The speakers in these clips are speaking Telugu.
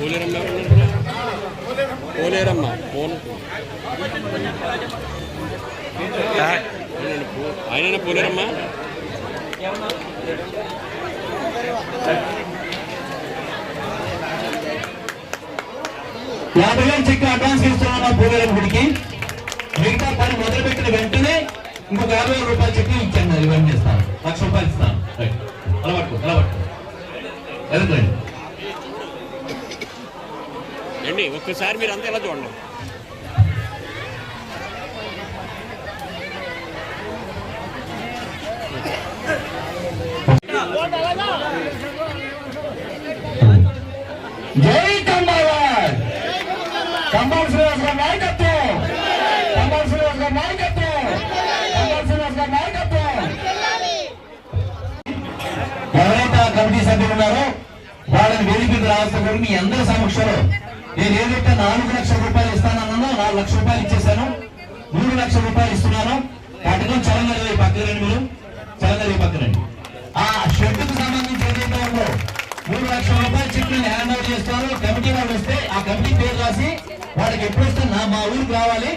పోలేరమ్మ పోలేరమ్మ పోను. ఆయన పోలేరమ్మ? యాభై వేలు చెక్ అడ్వాన్స్ ఇస్తున్నాను పోలేరమ్మ గుడికి. మిగతా పని మొదలుపెట్టిన వెంటనే ఇంకొక యాభై వేల రూపాయలు చెక్ ఇచ్చాను ఇవన్నీ ఇస్తాను లక్ష రూపాయలు ఇస్తాను. అలవాటు అలవాటు. పట్టుకో చూడండి ఒక్కసారి మీరు అంతా ఎలా చూడండి. జై కంబావాడ్ కంబాల్ శ్రీనివాస్ గారి నాయకత్వం! కంబాల్ శ్రీనివాస్ గారి నాయకత్వం! కంబాల్ శ్రీనివాస్ గారి నాయకత్వం! ఎవరైతే ఆ కమిటీ సభ్యులు ఉన్నారో వాళ్ళని వేదిక రావాల్సిన మీ అందరి సమక్షంలో నేను ఏదైతే నాలుగు లక్షల రూపాయలు ఇస్తానన్నానో నాలుగు లక్షల రూపాయలు ఇచ్చేసాను మూడు లక్షల రూపాయలు ఇస్తున్నాను. కటకం చలంగలి పక్కనండి మీరు. చలంగలి పక్కనండి ఆ షెడ్కు సంబంధించి ఏదైతే ఉందో మూడు లక్షల రూపాయలు చెక్ హ్యాండ్ ఓవర్ చేస్తాను కమిటీ వాళ్ళు వస్తే ఆ కమిటీ పేరు రాసి వాళ్ళకి ఎప్పుడు వస్తే నా మా ఊరికి రావాలి.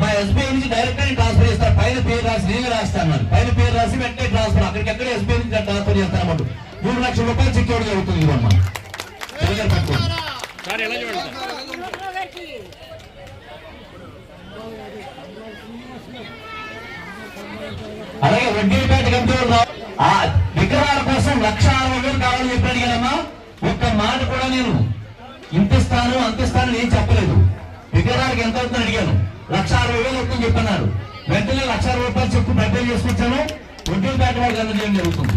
మా ఎస్బీఐ నుంచి డైరెక్ట్గా ట్రాన్స్ఫర్ చేస్తారు పైన పేరు రాసి నేనే రాస్తాను పైన పేరు రాసి వెంటనే ట్రాన్స్ఫర్. అక్కడికి ఎస్బీఐ నుంచి ట్రాన్స్ఫర్ చేస్తాను అన్నమాట. మూడు లక్షల రూపాయలు చెక్ ఇవ్వడం జరుగుతుంది ఇవ్వమ్మా పట్టుకోండి సార్ ఎలా చూడండి అలాగే వడ్డీపేట కమిటీ ఆ విగ్రహాల కోసం లక్ష అరవై వేలు కావాలని చెప్పి అడిగానమ్మా ఒక్క మాట కూడా నేను ఇంత ఇస్తాను అంత ఇస్తాను నేను చెప్పలేదు. విగ్రహాలకు ఎంత అవుతుందని అడిగాను. లక్ష అరవై వేలు అవుతుందని చెప్పన్నారు. వెంటనే లక్ష అరవై రూపాయలు చెప్పు ప్రిపేర్ చేసుకొచ్చాను. వడ్డీపేట వాళ్ళకి అందజేయడం జరుగుతుంది.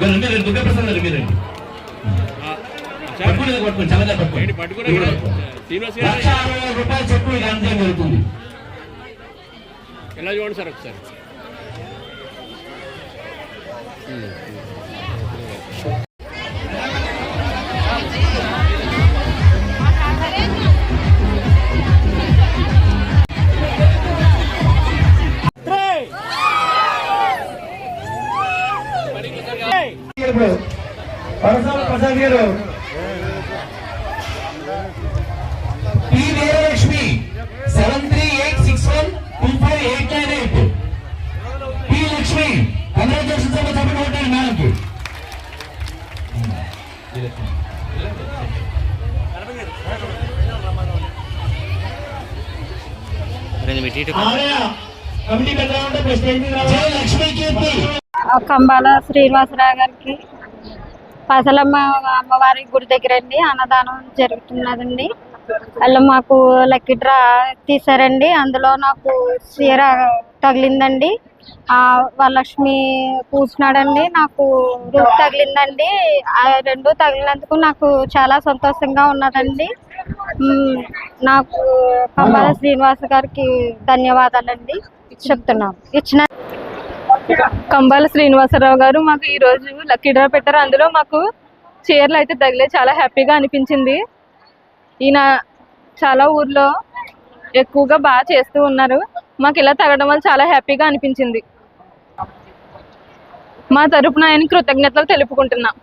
రండి. మీరు రండి, దుర్గాప్రసాద్ గారు మీరు రండి. ఆ, సార్ పట్టుకోండి, ఇది పట్టుకోండి, చల్లగా పట్టుకోండి. ఏంటి పట్టుకురా ఇది పట్టుకోండి. శ్రీనివాస్ లక్ష గారు అరవై వేల రూపాయలు చెప్పు మీకు అందజేయడం జరుగుతుంది ఎలా చూడండి సార్ ఒకసారి ఇప్పుడు పరసాల ప్రసాద్ గారు P Veeralakshmi seven three eight six one two five eight nine eight. P Lakshmi మేడంకి. ఆలయ కమిటీ పెద్ద ఉంటే ప్రెసిడెంట్ జై లక్ష్మీ కీర్తి. కంబాల శ్రీనివాసరావు గారికి పసలమ్మ అమ్మవారి గుడి దగ్గర అండి అన్నదానం జరుగుతున్నదండి. వాళ్ళు మాకు లక్కీ డ్రా తీసారండి అందులో నాకు చీర తగిలిందండి. వరలక్ష్మి కూర్చున్నాడండి నాకు రూపు తగిలిందండి. ఆ రెండు తగిలినందుకు నాకు చాలా సంతోషంగా ఉన్నదండి. నాకు కంబాల శ్రీనివాస్ గారికి ధన్యవాదాలండి. చెప్తున్నాను ఇచ్చిన కంబాల శ్రీనివాసరావు గారు మాకు ఈ రోజు లక్కీ డ్రా పెట్టారు. అందులో మాకు చీరలు అయితే తగిలే చాలా హ్యాపీగా అనిపించింది. ఈయన చాలా ఊర్లో ఎక్కువగా బాగా చేస్తూ ఉన్నారు. మాకు ఇలా తగడం వల్ల చాలా హ్యాపీగా అనిపించింది. మా తరపున ఆయన కృతజ్ఞతలు తెలుపుకుంటున్నాం.